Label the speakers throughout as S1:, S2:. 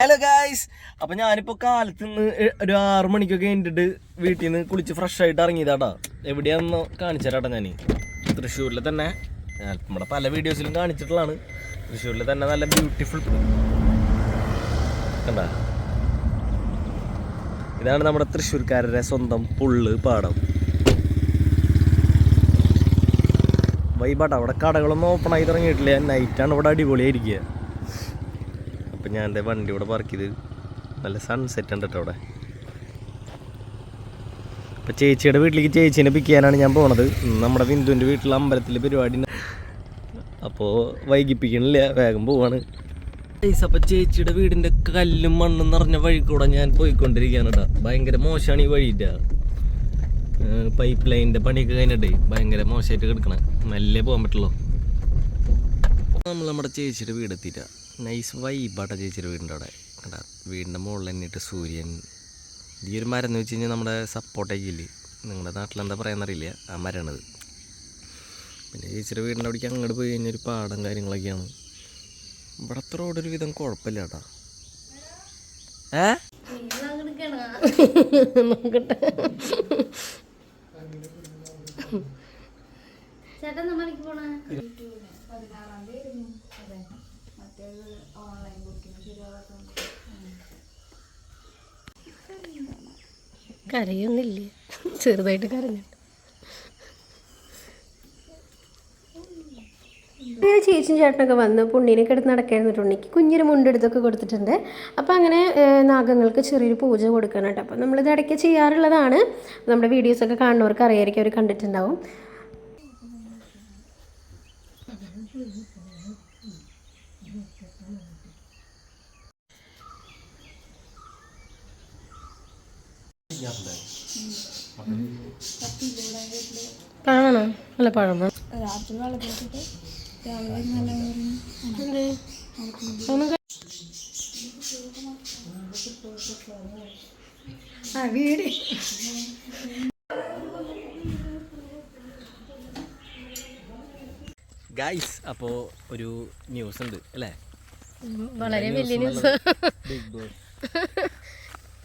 S1: Hello guys അപ്പൊ ഞാനിപ്പോ കാലത്ത് നിന്ന് ഒരു ആറു മണിക്കൊക്കെ കഴിഞ്ഞിട്ട് വീട്ടിൽ നിന്ന് കുളിച്ച് ഫ്രഷ് ആയിട്ട് ഇറങ്ങിയതാട്ടാ. എവിടെയാണെന്ന് കാണിച്ചു തരാട്ടാ ഞാൻ തൃശ്ശൂരിലെ തന്നെ. നമ്മുടെ പല വീഡിയോസിലും കാണിച്ചിട്ടുള്ളതാണ്. തൃശ്ശൂരിലെ തന്നെ നല്ല ബ്യൂട്ടിഫുൾ കണ്ട? ഇതാണ് നമ്മുടെ തൃശ്ശൂർക്കാരുടെ സ്വന്തം പുള്ള് പാടം. വൈബാട്ടാ അവിടെ കടകളൊന്നും ഓപ്പൺ ആയി തുടങ്ങിയിട്ടില്ല. നൈറ്റാണ് ഇവിടെ അടിപൊളിയായിരിക്കുക. അപ്പം ഞാൻ എന്റെ വണ്ടി ഇവിടെ പാർക്ക് ചെയ്ത് നല്ല സൺസെറ്റ് ഉണ്ട് കേട്ടോ അവിടെ. അപ്പം ചേച്ചിയുടെ വീട്ടിലേക്ക് ചേച്ചീനെ പിക്ക് ചെയ്യാനാണ് ഞാൻ പോണത്. നമ്മുടെ ബിന്ദുവിന്റെ വീട്ടിലെ അമ്പലത്തിൽ പരിപാടി. അപ്പോൾ വൈകിപ്പിക്കണില്ല വേഗം പോവാണ്. അപ്പം ചേച്ചിയുടെ വീടിന്റെ കല്ലും മണ്ണും നിറഞ്ഞ വഴി കൂടെ ഞാൻ പോയിക്കൊണ്ടിരിക്കുകയാണ് കേട്ടോ ഭയങ്കര മോശമാണ് ഈ വഴിയിട്ട. പൈപ്പ് ലൈനിന്റെ പണിയൊക്കെ കഴിഞ്ഞിട്ടേ ഭയങ്കര മോശമായിട്ട് കിടക്കണേ. മെല്ലെ പോകാൻ പറ്റുള്ളൂ. നമ്മൾ നമ്മുടെ ചേച്ചിയുടെ വീടെത്തിയിട്ട. നൈസ് വൈബാട്ട ചേച്ചിയുടെ വീടിന്റെ അവിടെ കണ്ടാ വീടിന്റെ മുകളിൽ തന്നെയിട്ട് സൂര്യൻ. ഈ ഒരു മരം എന്ന് വെച്ച് കഴിഞ്ഞാൽ നമ്മുടെ സപ്പോർട്ടേക്കില്ല നിങ്ങളുടെ നാട്ടിലെന്താ പറയാമെന്നറിയില്ല ആ മരമാണത് പിന്നെ ചേച്ചിയുടെ വീടിന്റെ അവിടേക്ക് അങ്ങോട്ട് പോയി കഴിഞ്ഞാൽ ഒരു പാടം കാര്യങ്ങളൊക്കെയാണ്. ഇവിടത്തെ റോഡ് ഒരു വിധം കുഴപ്പമില്ല കേട്ടാ ഏ?
S2: നോക്കട്ടെ. ചേട്ടൻ നമ്മളിക്ക് പോണ? കരയൊന്നില്ലേ? ചെറുതായിട്ട് കരഞ്ഞു ചേച്ചിയും ചേട്ടനൊക്കെ വന്ന് പുണ്ണീനെ കിടന്ന് നടക്കായിരുന്നു ഉണ്ണിക്ക് കുഞ്ഞൊരു മുണ്ടെടുത്തൊക്കെ കൊടുത്തിട്ടുണ്ട്. അപ്പോൾ അങ്ങനെ നാഗങ്ങൾക്ക് ചെറിയൊരു പൂജ കൊടുക്കാനായിട്ട്. അപ്പോൾ നമ്മളിത് ഇടയ്ക്ക് ചെയ്യാറുള്ളതാണ്. നമ്മുടെ വീഡിയോസൊക്കെ കാണുന്നവർക്ക് അറിയായിരിക്കും അവർ കണ്ടിട്ടുണ്ടാവും. പഴമാണോ അല്ല പഴമാ എന്ത്? ഒന്നും ക- ആ വീട്
S1: ഗൈസ് അപ്പോ ഒരു ന്യൂസ് ഉണ്ട് അല്ലേ
S2: വളരെ വലിയ ന്യൂസ്
S1: ബിഗ് ബോസ്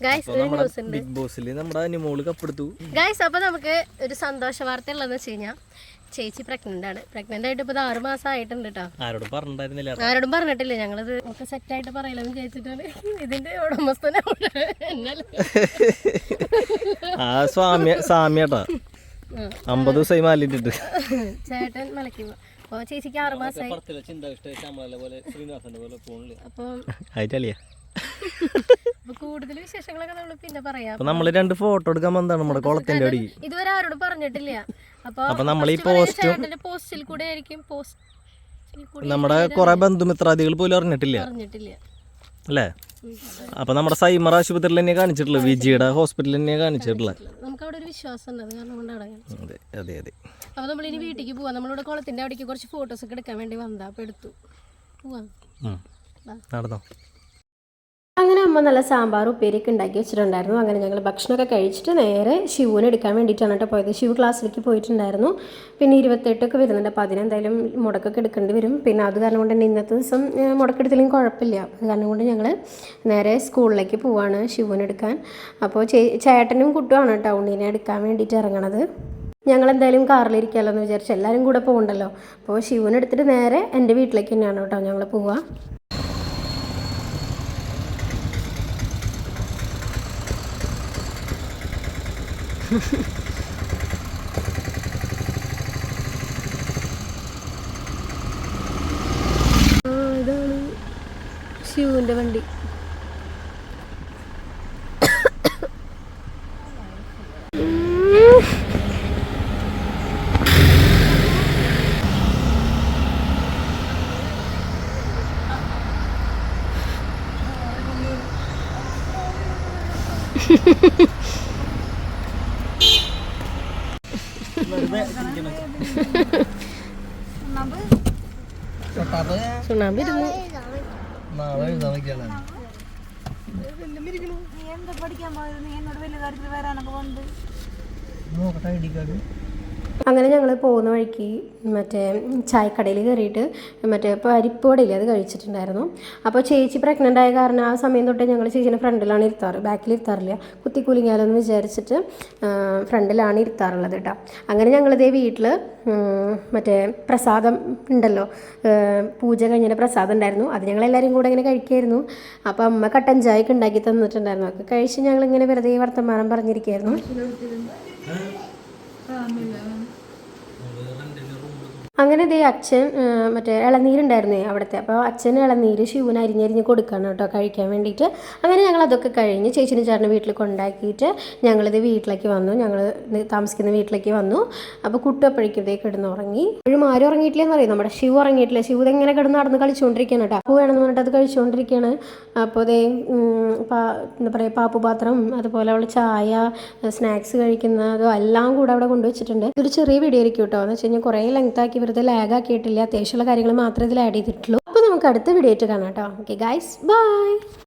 S2: ഗായ്സ് ഒരു ന്യൂസ് ഉണ്ട്.
S1: ബിഗ് ബോസിൽ നമ്മുടെ അനുമോൾ കപ്പെടുത്തു.
S2: ഗൈസ് അപ്പോൾ നമുക്ക് ഒരു സന്തോഷ വാർത്ത ഉള്ളതെന്ന് വെച്ച് കഴിഞ്ഞാൽ ചേച്ചി പ്രഗ്നന്റ് ആണ്. പ്രഗ്നന്റ് ആയിട്ട് ഇപ്പൊ ആറ് മാസം ആയിട്ടുണ്ട് കേട്ടോ
S1: ആരോടും പറഞ്ഞിട്ടില്ല
S2: ആരോടും പറഞ്ഞിട്ടില്ല. ഞങ്ങളിത് ഒക്കെ സെറ്റായിട്ട് പറയലെന്ന് വിചാരിച്ചിട്ടാണ് ഇതിന്റെ ഉടമസ്ഥന
S1: ആ സ്വാമി സ്വാമിയാട്ടാ അമ്പത് ദിവസമായി മാലിട്ടിട്ട്
S2: ചേട്ടൻ മലയ്ക്ക് അപ്പോൾ ചേച്ചിക്ക് ആറ് മാസമായി കൂടുതൽ വിശേഷങ്ങളൊക്കെ നമ്മൾ പിന്നെ പറയാം.
S1: നമ്മൾ രണ്ട് ഫോട്ടോ എടുക്കാൻ വന്നതാണ് നമ്മുടെ കുളത്തിന്റെ അടി
S2: ഇതുവരെ ആരോടും പറഞ്ഞിട്ടില്ല. അപ്പൊ
S1: നമ്മൾ ഈ പോസ്റ്റും
S2: പോസ്റ്റിൽ കൂടെ ആയിരിക്കും. പോസ്റ്റ് കൂടെ
S1: നമ്മുടെ കുറെ ബന്ധുമിത്രാദികൾ പോലും അറിഞ്ഞിട്ടില്ല.
S2: അറിഞ്ഞിട്ടില്ല.
S1: അല്ലേ? അപ്പൊ നമ്മുടെ സൈമർ ആശുപത്രിയിൽ തന്നെ കാണിച്ചിട്ടുള്ളത് വിജിയുടെ ഹോസ്പിറ്റലിൽ തന്നെ കാണിച്ചിട്ടുള്ളത്.
S2: നമുക്ക് അവിടെ ഒരു വിശ്വാസം ഉണ്ട് അത് കാരണം കൊണ്ടാണ്
S1: അതെ അതെ അതെ.
S2: അപ്പൊ നമ്മൾ ഇനി വീട്ടിലേക്ക് പോവാം. നമ്മളിവിടെ കുളത്തിന്റെ അവിടേക്ക് കുറച്ച് ഫോട്ടോസ് ഒക്കെ എടുക്കാൻ വേണ്ടി വന്നതാ. അപ്പൊ എടുത്തു. പോവാം.
S1: നടന്നോ?
S2: അമ്മ നല്ല സാമ്പാർ ഉപ്പേരിയൊക്കെ ഉണ്ടാക്കി വെച്ചിട്ടുണ്ടായിരുന്നു. അങ്ങനെ ഞങ്ങൾ ഭക്ഷണമൊക്കെ കഴിച്ചിട്ട് നേരെ ശിവുവിനെ എടുക്കാൻ വേണ്ടിയിട്ടാണ് കേട്ടോ പോയത്. ശിവ ക്ലാസ്സിലേക്ക് പോയിട്ടുണ്ടായിരുന്നു. പിന്നെ ഇരുപത്തെട്ടൊക്കെ വരുന്നുണ്ട്. അപ്പോൾ അതിനെന്തായാലും മുടക്കൊക്കെ എടുക്കേണ്ടി വരും. പിന്നെ അത് കാരണം കൊണ്ട് തന്നെ ഇന്നത്തെ ദിവസം മുടക്കെടുത്തില്ലെങ്കിൽ കുഴപ്പമില്ല. അത് കാരണം കൊണ്ട് ഞങ്ങൾ നേരെ സ്കൂളിലേക്ക് പോവാണ് ശിവുവിനെ എടുക്കാൻ. അപ്പോൾ ചേട്ടനും കുട്ടുമാണ് കേട്ടോ ഉണ്ണീനെ എടുക്കാൻ വേണ്ടിയിട്ട് ഇറങ്ങണത്. ഞങ്ങൾ എന്തായാലും കാറിലിരിക്കാമല്ലോ എന്ന് വിചാരിച്ചു എല്ലാവരും കൂടെ പോകണ്ടല്ലോ അപ്പോൾ ശിവനെടുത്തിട്ട് നേരെ എന്റെ വീട്ടിലേക്ക് തന്നെയാണ് കേട്ടോ ഞങ്ങൾ പോവുക ഇതാണ് ശിവുവിന്റെ വണ്ടി. സുണ്ണാമ്പ് ഇരുന്നു
S1: നോക്കട്ടെ ഐ ഡി കാർഡ്
S2: അങ്ങനെ ഞങ്ങൾ പോകുന്ന വഴിക്ക് മറ്റേ ചായക്കടയിൽ കയറിയിട്ട് മറ്റേ പരിപ്പോടയിൽ അത് കഴിച്ചിട്ടുണ്ടായിരുന്നു. അപ്പോൾ ചേച്ചി പ്രഗ്നന്റ് ആയ കാരണം ആ സമയം തൊട്ടേ ഞങ്ങൾ ചേച്ചീനെ ഫ്രണ്ടിലാണ് ഇരുത്താറ് ബാക്കിൽ ഇരുത്താറില്ല. കുത്തിക്കുലുങ്ങിയാലെന്ന് വിചാരിച്ചിട്ട് ഫ്രണ്ടിലാണ് ഇരുത്താറുള്ളത് കേട്ടോ അങ്ങനെ ഞങ്ങളിതേ വീട്ടിൽ മറ്റേ പ്രസാദം ഉണ്ടല്ലോ പൂജ കഴിഞ്ഞിട്ട് പ്രസാദം ഉണ്ടായിരുന്നു. അത് ഞങ്ങളെല്ലാവരും കൂടെ ഇങ്ങനെ കഴിക്കായിരുന്നു. അപ്പോൾ അമ്മ കട്ടൻ ചായക്ക് ഉണ്ടാക്കി തന്നിട്ടുണ്ടായിരുന്നു. അത് കഴിച്ച് ഞങ്ങളിങ്ങനെ വെറുതെ വർത്തമാനം പറഞ്ഞിരിക്കുകയായിരുന്നു അങ്ങനെ ദേ അച്ഛൻ മറ്റേ ഇളനീരുണ്ടായിരുന്നേ അവിടുത്തെ. അപ്പോൾ അച്ഛൻ ഇളനീര് ശിവന് അരിഞ്ഞരിഞ്ഞ് കൊടുക്കണം കേട്ടോ കഴിക്കാൻ വേണ്ടിയിട്ട്. അങ്ങനെ ഞങ്ങൾ അതൊക്കെ കഴിഞ്ഞ് ചേച്ചിന് ചേട്ടനെ വീട്ടിൽ കൊണ്ടാക്കിയിട്ട് ഞങ്ങളിത് വീട്ടിലേക്ക് വന്നു. ഞങ്ങൾ താമസിക്കുന്ന വീട്ടിലേക്ക് വന്നു. അപ്പോൾ കുട്ടി അപ്പോഴേക്കും ഇതേ കിടന്ന് ഉറങ്ങി ഇപ്പോഴും ആരും ഉറങ്ങിയിട്ടില്ലെന്ന് പറയും. നമ്മുടെ ശിവ ഉറങ്ങിയിട്ടില്ല. ശിവ ഇതെങ്ങനെ കിടന്ന് നടന്ന് കളിച്ചുകൊണ്ടിരിക്കുകയാണ് കേട്ടോ. അപ്പോൾ വേണമെന്ന് പറഞ്ഞിട്ട് അത് കഴിച്ചുകൊണ്ടിരിക്കുകയാണ്. അപ്പോൾ അതേ എന്താ പറയുക പാപ്പുപാത്രം അതുപോലെ അവൾ ചായ സ്നാക്സ് കഴിക്കുന്നതും എല്ലാം കൂടെ അവിടെ കൊണ്ടുവച്ചിട്ടുണ്ട്. ഇതൊരു ചെറിയ വീഡിയോ ആയിരിക്കും കേട്ടോ. എന്ന് വെച്ച് കഴിഞ്ഞാൽ കുറേ ലെങ്ത് ആക്കി വെറുതെ ലാഗ് ആക്കിയിട്ടില്ല. അത്യാവശ്യമുള്ള കാര്യങ്ങൾ മാത്രമേ ഇതിൽ ആഡ് ചെയ്തിട്ടുള്ളൂ. അപ്പോൾ നമുക്ക് അടുത്ത വീഡിയോ ആയിട്ട് കാണാം കേട്ടോ ഓക്കെ ഗൈസ് ബൈ